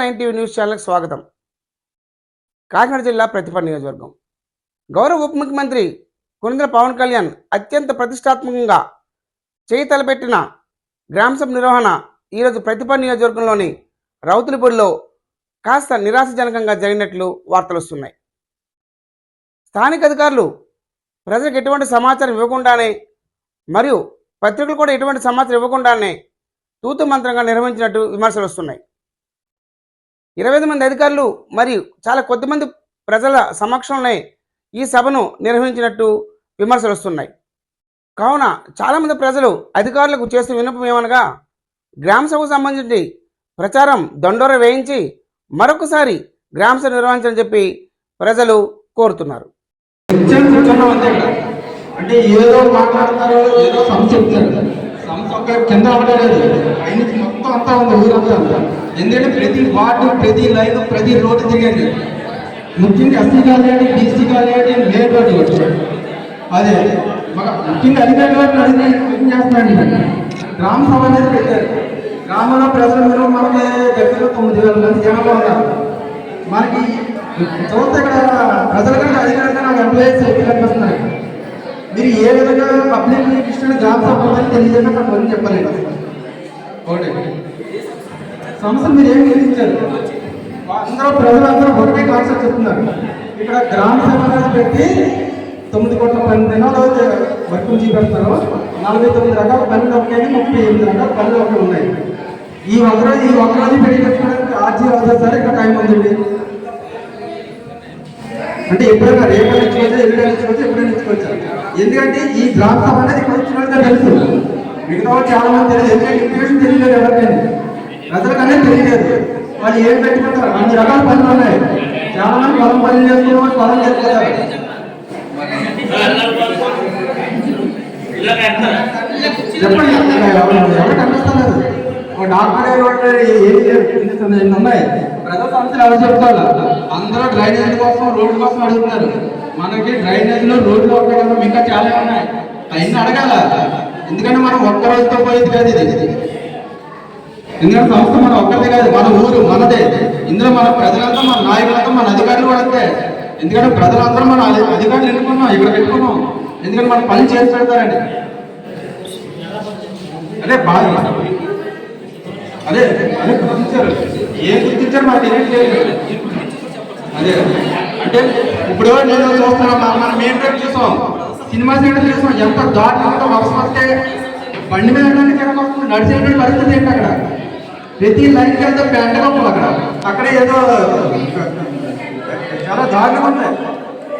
Nine TV news ఛానల్కి స్వాగతం. కాకినాడ జిల్లా ప్రతిప నియోజకవర్గం. గౌరవ ఉప ముఖ్యమంత్రి కురేంద్ర పవన్ కళ్యాణ్ అత్యంత ప్రతిష్టాత్మకంగా చేయి తలపెట్టిన గ్రామసభ నిర్వహణ ఈరోజు ప్రతిప నియోజకవర్గంలోని రౌతులపూడిలో కాస్త నిరాశజనకంగా జరిగినట్లు వార్తలు వస్తున్నాయి. స్థానిక అధికారులు ప్రజలకు ఎటువంటి సమాచారం ఇవ్వకుండానే మరియు పత్రికలు కూడా ఎటువంటి సమాచారం ఇవ్వకుండానే తూతు మంత్రంగా నిర్వహించినట్టు విమర్శలు వస్తున్నాయి. ఇరవై ఐదు మంది అధికారులు మరియు చాలా కొద్దిమంది ప్రజల సమక్షంలోనే ఈ సభను నిర్వహించినట్టు విమర్శలు వస్తున్నాయి. కావున చాలామంది ప్రజలు అధికారులకు చేసిన విన్నపం ఏమనగా గ్రామ సభకు సంబంధించి ప్రచారం దండోర వేయించి మరొకసారి గ్రామ సభ చెప్పి ప్రజలు కోరుతున్నారు. అంటే ఏదో మాట్లాడతారో ఏదో సంస్థ సంస్థ ఒక కింద ఉండలేదు పైనుంచి మొత్తం అంతా ఉంది ఊరంతా. ఎందుకంటే ప్రతి వార్డు ప్రతి లైన్ ప్రతి రోడ్డు తిరిగండి ముఖ్యంగా SC college BC college main road వచ్చాడు అదే. ముఖ్యంగా అధికారులు వారిని అడిగి ఏం గ్రామ సభ అనేది పెట్టారు. గ్రామంలో ప్రజలు మీరు మనకి దగ్గర తొమ్మిది వేల మంది జనంలో ఉన్నారు. మనకి చూస్తే ఇక్కడ ప్రజల కంటే అధికారులు నాకు ఎంప్లాయీస్ ఎక్కువ కనిపిస్తున్నారు మీరు ఏ విధంగా పబ్లిక్ ఇష్టం గ్రామ సభ ఉందని తెలియజేసి అక్కడ కొన్ని చెప్పలేదు. ఒకటి సమస్యలు మీరు ఏమి గుర్తించారు అందరూ ప్రజలందరూ ఒకటే కాన్సెప్ట్ చెప్తున్నారు. ఇక్కడ గ్రామ సభ అనేది పెట్టి తొమ్మిది కోట్ల పని దినాలు వర్క్ చూపెడతారు నలభై తొమ్మిది రకాల పనులు ఒకటి ముప్పై ఎనిమిది రకాల పనులు ఒకటి ఉన్నాయి. ఈ ఒక రోజు ఈ ఒక రోజు పెట్టి పెట్టుకోవడానికి ఆర్జీ అవుతుంది సార్ ఇక్కడ టైం ఉందండి. అంటే ఎప్పుడైనా రేపు ఇచ్చుకోవచ్చు ఎల్లుండి ఇచ్చుకోవచ్చు ఎప్పుడైనా ఇచ్చుకోవచ్చు ఎందుకంటే ఈ గ్రామ సభ అనేది ఇక్కడ వచ్చిన వాళ్ళకే తెలుసు. మిగతా వాళ్ళు చాలా మంది తెలియదు. ఎందుకంటే ఇన్ఫర్మేషన్ తెలియలేదు ఎవరికైనా. ప్రజలకు అనేది తెలియలేదు. వాళ్ళు ఏం పెట్టుకుంటారు? అన్ని రకాల పనులు ఉన్నాయి. చాలా మంది పొలం పనులు చేసుకునే వాళ్ళు పొలం చేసుకుంటారు. చెప్పండి. ఎవరు ఎవరు కనిపిస్తలేదు? ఒక డాక్టర్ ఏం ఉన్నాయి ప్రజల సమస్యలు ఎవరు చెప్తారు? అందరూ డ్రైనేజ్ కోసం రోడ్డు కోసం అడుగుతున్నారు. మనకి డ్రైనేజీలు రోడ్లు ఒకటే కదా ఇంకా చాలా ఉన్నాయి. అవన్నీ అడగాల. ఎందుకంటే మనం ఒక్క రోజుతో పోయేది కాదు ఇది. ఎందుకంటే సంస్థ మన ఒక్కరిదే కాదు మన ఊరు మనదే. ఇందులో మన ప్రజలంతా మన నాయకులంతా మన అధికారులు కూడా అంతే. ఎందుకంటే ప్రజలందరూ మన అధికారులు ఎన్నుకున్నాం ఇక్కడ పెట్టుకున్నాం. ఎందుకంటే మన పని చేసి పెడతారండి. అదే బాధ అదే అదే గుర్తించారు ఏం గుర్తించారు మాకు తెలియట్లేదు. అదే అంటే ఇప్పుడు నేను చూస్తున్నా. మనం మెయిన్ రోడ్ చూసాం సినిమా థియేటర్ చూసాం ఎంత దారుణంగా వర్షం వస్తే బండి మీద వెళ్ళడానికి ఎక్కడ వస్తుంది. నడిచేటువంటి పరిస్థితి ఏంటి అక్కడ? ప్రతి లైన్ వెళ్తే పెంట గొప్పలు అక్కడ. అక్కడ ఏదో చాలా దారుణంగా ఉంటాయి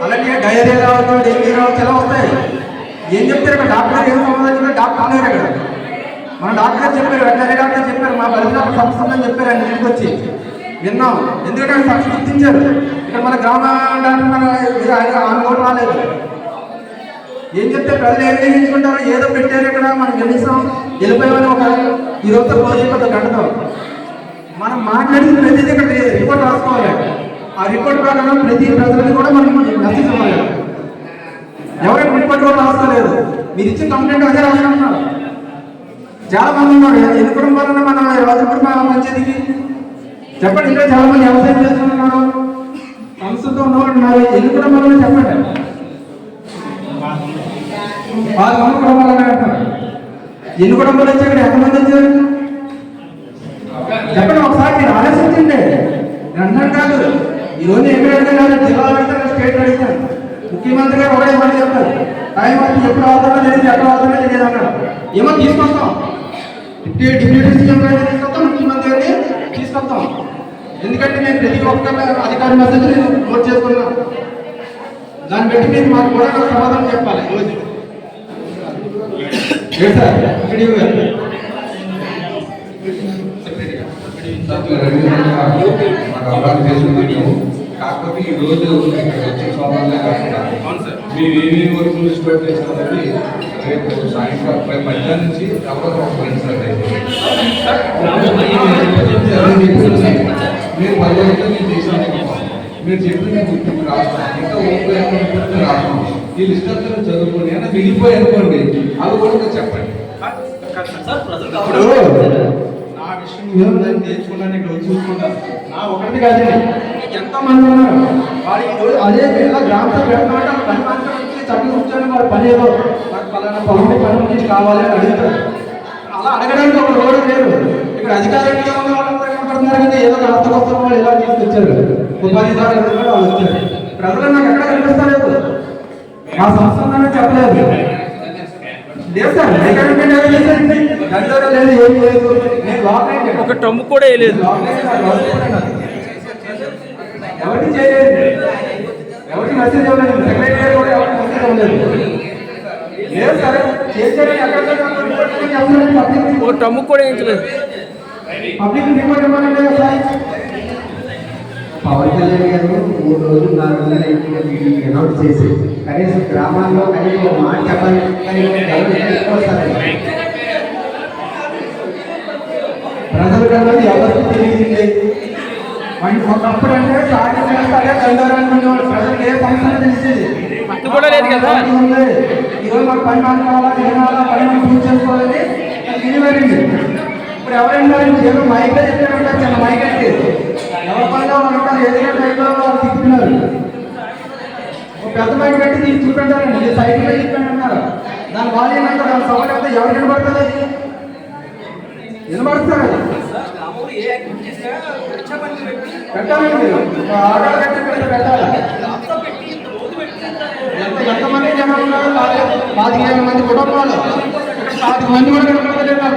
అలాగే డైరీ రావచ్చు డెంగ్యూ రావచ్చు ఎలా వస్తాయి? ఏం చెప్తారు? ఇక్కడ డాక్టర్ ఏం సంబంధించిన డాక్టర్ అన్నారు అక్కడ మన డాక్టర్ చెప్పారు వెంటనే డాక్టర్ చెప్పారు మా పరిధిలో సంస్థ చెప్పారు ఆయన ఇంటికి వచ్చి. విన్నాం. ఎందుకంటే ఆయన సంస్థ గుర్తించారు. ఇక్కడ మన గ్రామ డాక్టర్ ఆయన ఆయన రాలేదు. ఏం చెప్తే ప్రజలు ఏం చేయించుకుంటారో ఏదో పెట్టారు ఇక్కడ మనం కనీసం వెళ్ళిపోయామని ఒక ఈ రోజుతో పోతే గంటతో. మనం మాట్లాడిన ప్రతిదీ ఇక్కడ రిపోర్ట్ రాసుకోవాలి. ఆ రిపోర్ట్ ప్రకారం ప్రతి ప్రజలకు కూడా మనం నచ్చించుకోవాలి ఎవరైనా రిపోర్ట్ కూడా రాసుకోలేదు. మీరు ఇచ్చిన కంప్లైంట్ అదే రాసుకుంటున్నారు చాలా మంది ఉన్నారు ఎన్నుకోవడం వలన మన రాజపూర్ మంచిది చెప్పండి ఇంకా చాలా మంది వ్యవసాయం చేస్తున్నారు సంస్థతో ఉన్నవాళ్ళు ఉన్నారు ఎన్నుకోవడం వలన చెప్పండి. వాళ్ళ నమ్మకం వలన అంటారు ఎన్నుకోవడం వల్ల వచ్చి ఇక్కడ? ఎంతమంది వచ్చారు? చెప్పండి ఒకసారి మీరు ఆలోచించండి. అన్నాను కాదు. ఈరోజు రోజు ఎక్కడ కాదు జిల్లా అడుగుతాను స్టేట్ అడుగుతాను ముఖ్యమంత్రి గారు ఒకటే మాట చెప్తారు టైం వచ్చి ఎప్పుడు అవుతారో తెలియదు ఎక్కడ అవుతారో తెలియదు అన్నాడు ఏమో తీసుకొస్తాం. డిప్యూటీ డిప్యూటీ సీఎం గారిని తీసుకొస్తాం ముఖ్యమంత్రి గారిని తీసుకొస్తాం. ఎందుకంటే నేను ప్రతి ఒక్క అధికారి మెసేజ్ నోట్ చేసుకున్నాను దాన్ని బట్టి మీరు మాకు కూడా సమాధానం చెప్పాలి రోజు. ఏంటి సార్? ఇక్కడ ఇవ్వండి. మాకు కాకపోతే ఈ రోజు మేము ఏమేమి వర్క్ పెట్టేసామని రేపు సాయంత్రం మధ్యాహ్నం నుంచి పరిస్థితి మీరు పది నేను చేసాను మీరు చెప్పిన నేను గుర్తింపు రాస్తాను. ఇంకా ఓపెన్ రాస్తాం ఈ లిస్ట్ అంతా చదువుకోండి. అయినా మిగిలిపోయి అనుకోండి. అవి కూడా చెప్పండి. ఇప్పుడు విషయం నేను నేర్చుకున్నాను ఇక్కడ చూసుకుంటాను. నా ఒకటి కాదండి. ఎంతో మంది ఉన్నారు వాళ్ళు అదే ఇలా గ్రామ వాళ్ళ పని మాత్రం చక్కగా కూర్చొని వాళ్ళ పని ఏదో నాకు పలానా పొలం పని నుంచి కావాలి అని అడుగుతారు అలా అడగడానికి ఒక రోడ్డు లేదు. ఇక్కడ వాళ్ళందరూ కనపడుతున్నారు కదా ఏదో రాష్ట్ర కోసం వాళ్ళు ఎలా తీసుకొచ్చారు. ఉపాధిదారులు కూడా వాళ్ళు వచ్చారు. ప్రజలు నాకు ఎక్కడ కనిపిస్తలేదు. మా సంస్థ చెప్పలేదు. సార్ ఒక టమ్ము కూడా వేయలేదు. ఎవరికి చేయలేదు. ఎవరికి మెసేజ్ ఇవ్వలేదు. సెక్రటరీ కూడా ఎవరికి మెసేజ్ ఇవ్వలేదు. లేదు సార్ చేశారని ఎక్కడ పబ్లిక్ ఒక టమ్ము కూడా వేయించలేదు పబ్లిక్ రిపోర్ట్ ఇవ్వాలంటే సార్? పవన్ కళ్యాణ్ గారు మూడు రోజులు నాలుగు రోజులు అనౌన్స్ చేసి. కనీసం గ్రామాల్లో కనీసం మాట చెప్పాలి కానీ ఎవరు ఎక్కువస్తారు ప్రజల కన్నా ఎవరికి తెలియదు వాడికి ఒకప్పుడు అంటే సాయం చేస్తారే కంగారు అనుకునేవాడు ప్రజలకు ఏ సమస్య తెలిసేది? కూడా లేదు కదా. ఈరోజు మాకు పని కావాలా తినాలా పని పూర్తి చేసుకోవాలని వినివరింది ఇప్పుడు ఎవరైనా ఏదో మైక్ చెప్పారంటే చిన్న మైక్ అంటే. ఎవరి పనిలో ఉంటారు ఏదైనా టైంలో వాళ్ళు తిప్పుతున్నారు? పెద్ద మైక్ పెట్టి దీన్ని చూపెట్టారండి చెప్పారంటున్నారు దాని వాళ్ళు ఏంటంటే దాని అయితే ఎవరు వినబడుతుంది వినబడుతుంది పెట్టాలండి మీరు ఒక పెట్టాలి? ఎంతమంది జనాలు ఉన్నారు? పాతిక మంది కుటుంబాలు. పాతిక మంది కూడా కనపడలేదు నాకు